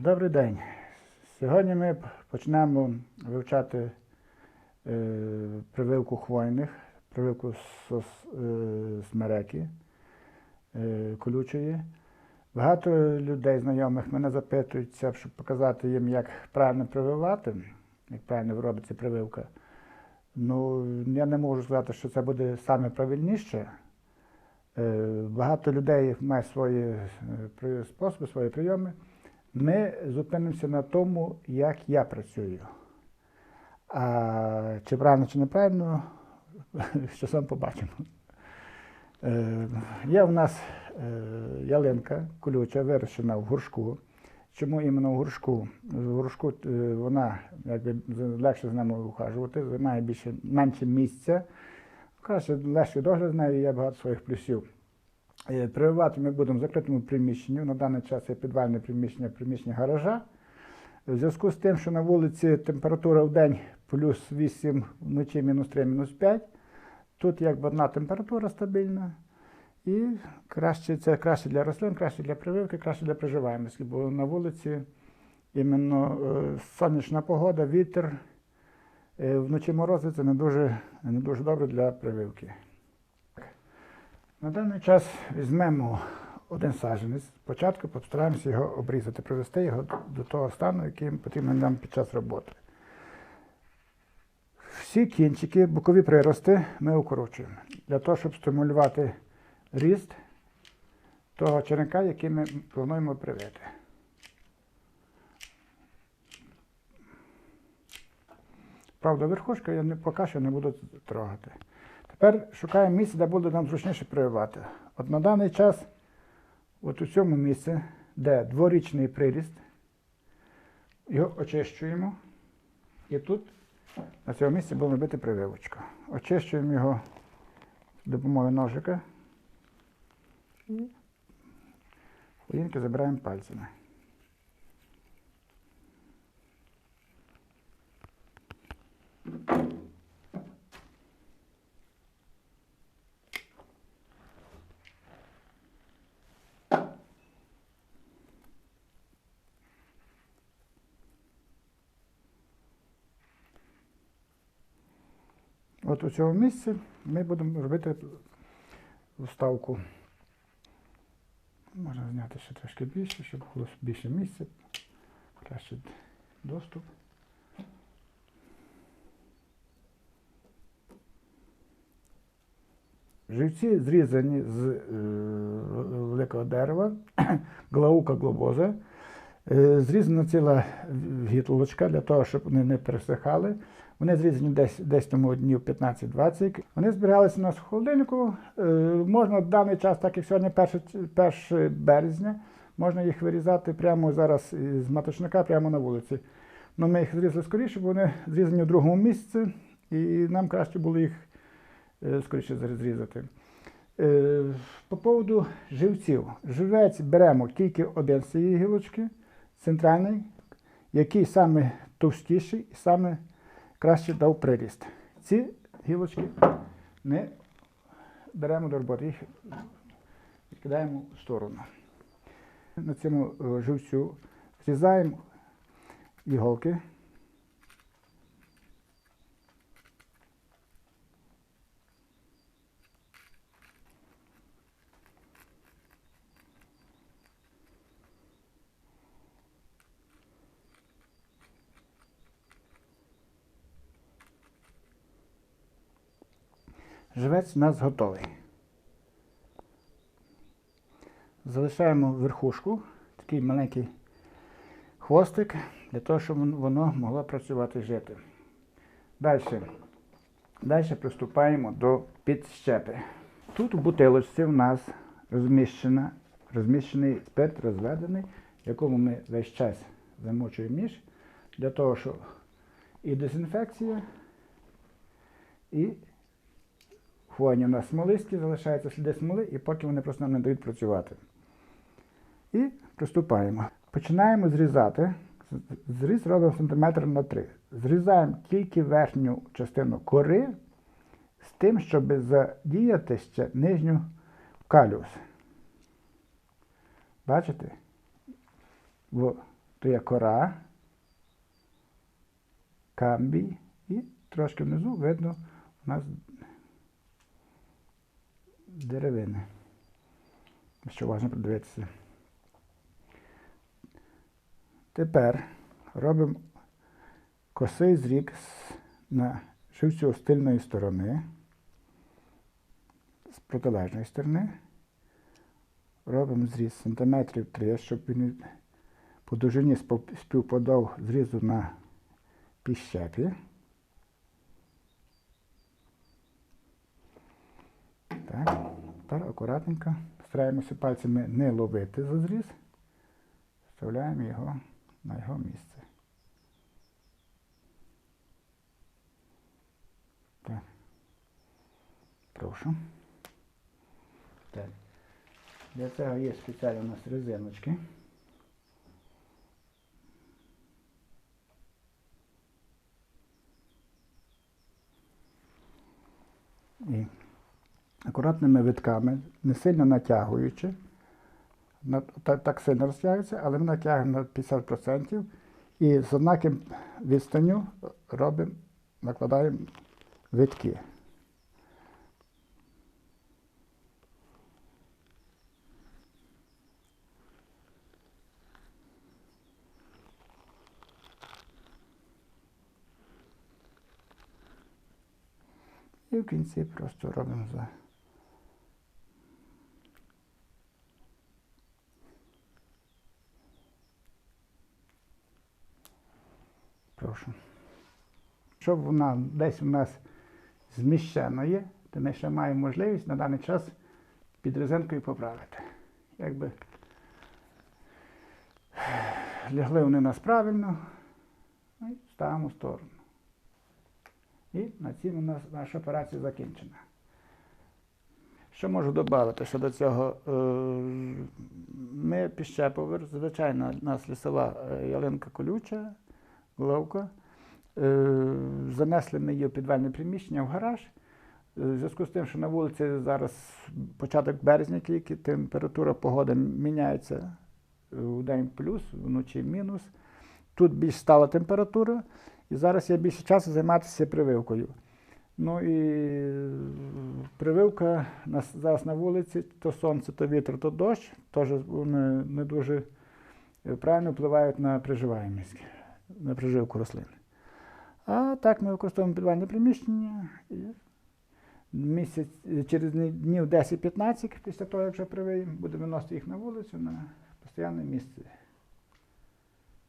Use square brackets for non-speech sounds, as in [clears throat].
Добрий день. Сьогодні ми почнемо вивчати е, прививку хвойних, прививку сос- е, смереки е, колючої. Багато людей знайомих мене запитуються, щоб показати їм, як правильно прививати, як правильно робиться прививка. Ну, я не можу сказати, що це буде саме правильніше. Е, Багато людей має свої е, способи, свої прийоми. Ми зупинимося на тому, як я працюю. А чи правильно, чи неправильно, [laughs] з часом побачимо. Е, Є в нас е, ялинка колюча, вирощена в горшку. Чому іменно в горшку? В горшку е, вона якби легше з ними ухажувати, займає більше, менше місця. Краще, легший догляд з нею, є багато своїх плюсів. Е, Прививати ми будемо в закритому приміщенні. На даний час є підвальне приміщення, приміщення гаража. В зв'язку з тим, що на вулиці температура в день плюс 8, вночі мінус 3, мінус 5. Тут якби одна температура стабільна. І краще, це краще для рослин, краще для прививки, краще для приживаємості, бо на вулиці іменно е, сонячна погода, вітер, е, вночі морози це не дуже, не дуже добре для прививки. На даний час візьмемо один саджанець. Спочатку постараємося його обрізати, привести його до того стану, який потрібно нам під час роботи. Всі кінчики, бокові прирости ми укорочуємо для того, щоб стимулювати ріст того черенка, який ми плануємо привити. Правда, верхушка я поки що не буду трогати. Тепер шукаємо місце, де буде нам зручніше прививати. От на даний час, от у цьому місці, де дворічний приріст, його очищуємо. І тут на цьому місці будемо робити прививочку. Очищуємо його з допомогою ножика і хвилинки забираємо пальцями. От у цьому місці ми будемо робити вставку. Можна зняти ще трошки більше, щоб було більше місця, краще доступ. Живці зрізані з е, великого дерева, [clears throat] глаука глобоза. Е, Зрізана ціла гітлочка для того, щоб вони не пересихали. Вони зрізані десь, десь тому днів 15-20. Вони зберігалися у нас в холодильнику. Е, Можна в даний час, так як сьогодні 1, 1 березня, можна їх вирізати прямо зараз з маточника, прямо на вулиці. Ну, ми їх зрізали скоріше, бо вони зрізані в другому місці, і нам краще було їх е, скоріше зрізати. Е, По поводу живців. Живець беремо тільки один з цієї гілочки, центральний, який саме товстіший і саме краще дав приріст. Ці гілочки не беремо до роботи, їх відкидаємо в сторону. На цьому е, живцю зрізаємо іголки. Живець у нас готовий. Залишаємо верхушку, такий маленький хвостик, для того, щоб воно могло працювати жити. Далі. Далі приступаємо до підщепи. Тут в бутилочці в нас розміщена, розміщений спирт розведений, в якому ми весь час замочуємо ніж, для того, щоб і дезінфекція, і хвойні у нас смолисті, залишаються сліди смоли, і поки вони просто нам не дають працювати. І приступаємо. Починаємо зрізати. Зріз робимо сантиметр на 3. Зрізаємо тільки верхню частину кори з тим, щоб задіяти ще нижню калюс. Бачите? Бо то є кора, камбій і трошки внизу видно у нас деревини. Що важно придивитися. Тепер робимо косий зрік на живцю з тильної сторони, з протилежної сторони. Робимо зріз сантиметрів 3, щоб він по довжині співпадав зрізу на піщепі. Тепер акуратненько стараємося пальцями не ловити за зріз. Вставляємо його на його місце. Так. Прошу. Так. Для цього є спеціальні у нас резиночки. І акуратними витками, не сильно натягуючи, на- так, сильно розтягується, але ми натягуємо на 50% і з однаким відстанню робимо, накладаємо витки. І в кінці просто робимо за. Прошу. Щоб вона десь у нас зміщена є, то ми ще маємо можливість на даний час під резинкою поправити. Якби лягли вони нас правильно, ну і ставимо в сторону. І на цьому у нас наша операція закінчена. Що можу додати щодо цього? Е, Ми піщеповер, звичайно, у нас лісова е, ялинка колюча, головка. Е, Занесли ми її в підвальне приміщення в гараж. Е, В зв'язку з тим, що на вулиці зараз початок березня тільки, температура погоди міняється в день плюс, вночі мінус. Тут більш стала температура, і зараз я більше часу займатися прививкою. Ну і прививка зараз на вулиці, то сонце, то вітер, то дощ, теж вони не дуже е, правильно впливають на приживаємість, на приживку рослини. А так ми використовуємо підвальне приміщення і місяць, е, через днів 10-15 після того, як вже привиємо, будемо виносити їх на вулицю на постійне місце